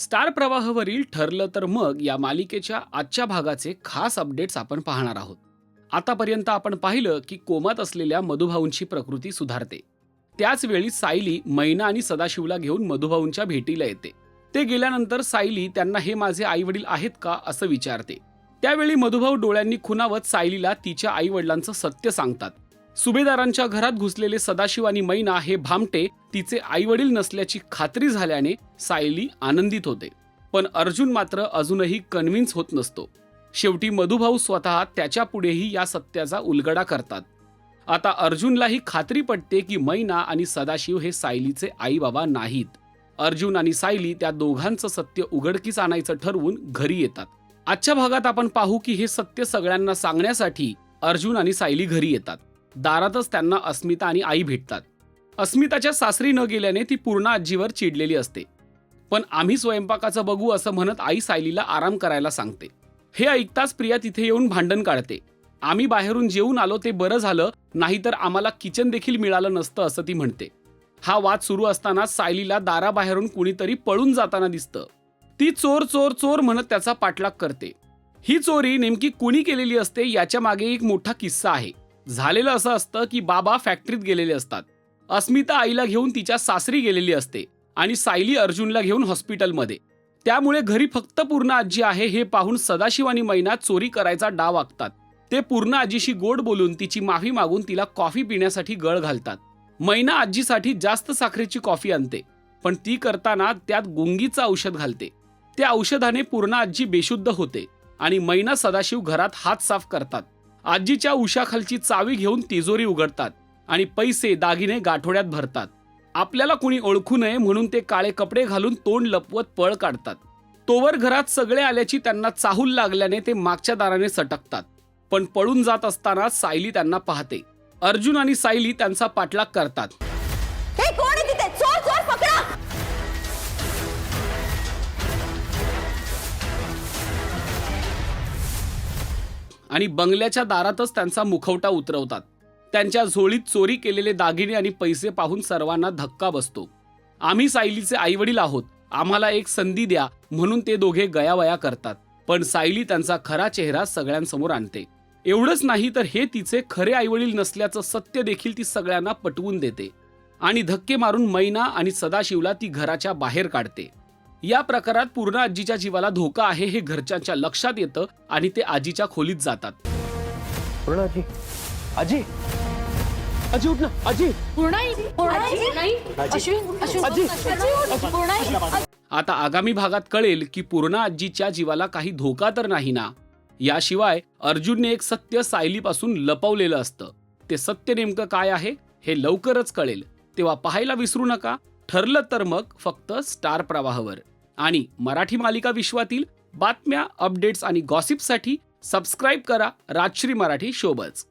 Star प्रवाहवरील ठरलं तर मग या मालिकेच्या आजच्या भागाचे खास अपडेट्स आपण पाहणार आहोत. आतापर्यंत आपण पाहिलं की कोमात असलेल्या मधुभाऊंची प्रकृती सुधारते. त्याचवेळी सायली मैना आणि सदाशिवला घेऊन मधुभाऊंच्या भेटीला येते. ते गेल्यानंतर सायली त्यांना हे माझे आई वडील आहेत का? असं विचारते. त्यावेळी मधुभाऊ डोळ्यांनी खुनावत सायलीला तिच्या आई वडिलांचं सत्य सांगतात. सुभेदारांच्या घरात घुसलेले सदाशिव आणि मैना हे भामटे तिचे आई वडील नसल्याची खात्री झाल्याने सायली आनंदित होते. पण अर्जुन मात्र अजूनही कन्व्हिन्स होत नसतो. शेवटी मधुभाऊ स्वतः त्याच्या पुढेही या सत्याचा उलगडा करतात. आता अर्जुनलाही खात्री पटते की मैना आणि सदाशिव हे सायलीचे आई बाबा नाहीत. अर्जुन आणि सायली त्या दोघांचं सत्य उघडकीस आणायचं ठरवून घरी येतात. आजच्या भागात आपण पाहू की हे सत्य सगळ्यांना सांगण्यासाठी अर्जुन आणि सायली घरी येतात. दारातच त्यांना अस्मिता आणि आई भेटतात. अस्मिताच्या सासरी न गेल्याने ती पूर्ण आजीवर चिडलेली असते. पण आम्ही स्वयंपाकाचं बघू असं म्हणत आई सायलीला आराम करायला सांगते. हे ऐकताच प्रिया तिथे येऊन भांडण काढते. आम्ही बाहेरून जेवून आलो ते बरं झालं नाहीतर आम्हाला किचन देखील मिळालं नसतं असं ती म्हणते. हा वाद सुरू असताना सायलीला दाराबाहेरून कुणीतरी पळून जाताना दिसतं. ती चोर चोर चोर म्हणत त्याचा पाठलाग करते. ही चोरी नेमकी कुणी केलेली असते याच्या मागे एक मोठा किस्सा आहे. झालेलं असं असतं की बाबा फॅक्टरीत गेलेले असतात. अस्मिता आईला घेऊन तिच्या सासरी गेलेली असते आणि सायली अर्जुनला घेऊन हॉस्पिटलमध्ये. त्यामुळे घरी फक्त पूर्ण आजी आहे हे पाहून सदाशिव आणि मैना चोरी करायचा डाव आखतात. ते पूर्ण आजीशी गोड बोलून तिची माफी मागून तिला कॉफी पिण्यासाठी गळ घालतात. मैना आजीसाठी जास्त साखरेची कॉफी आणते पण ती करताना त्यात गुंगीचं औषध घालते. त्या औषधाने पूर्ण आजी बेशुद्ध होते आणि मैना सदाशिव घरात हात साफ करतात. आजीच्या उशाखालची चावी घेऊन तिजोरी उघडतात आणि पैसे दागिने गाठोड्यात भरतात. आपल्याला कुणी ओळखू नये म्हणून ते काळे कपडे घालून तोंड लपवत पळ काढतात. तोवर घरात सगळे आल्याची त्यांना चाहूल लागल्याने ते मागच्या दाराने सटकतात. पण पळून जात असताना सायली त्यांना पाहते. अर्जुन आणि सायली त्यांचा पाठलाग करतात. आणि बंगल्याच्या दारातच त्यांचा मुखवटा उतरवतात. त्यांच्या झोळीत चोरी केलेले दागिने आणि पैसे पाहून सर्वांना धक्का बसतो. आम्ही सायलीचे आईवडील आहोत. आम्हाला एक संधी द्या म्हणून ते दोघे गयावया करतात. पण सायली त्यांचा खरा चेहरा सगळ्यांसमोर आणते. एवढंच नाही तर हे तिचे खरे आईवडील नसल्याचं सत्य देखील ती सगळ्यांना पटवून देते. आणि धक्के मारून मैना आणि सदाशिवला ती घराच्या बाहेर काढते. या प्रकारात पूर्ण आजीच्या जीवाला धोका आहे हे घरच्यांच्या लक्षात येतं आणि ते आजीच्या खोलीत जातात. पूर्ण आजी. आजी. आजी उठ ना. आजी. आता आगामी भागात कळेल की पूर्ण आजीच्या जीवाला काही धोका तर नाही ना. याशिवाय अर्जुनने एक सत्य सायलीपासून लपवलेलं असतं. ते सत्य नेमकं काय आहे हे लवकरच कळेल. तेव्हा पाहायला विसरू नका. ठरलं तर मग फक्त स्टार प्रवाहावर. आणि मराठी मालिका विश्वातील बातम्या अपडेट्स आणि गॉसिपसाठी सबस्क्राईब करा राजश्री मराठी शोबच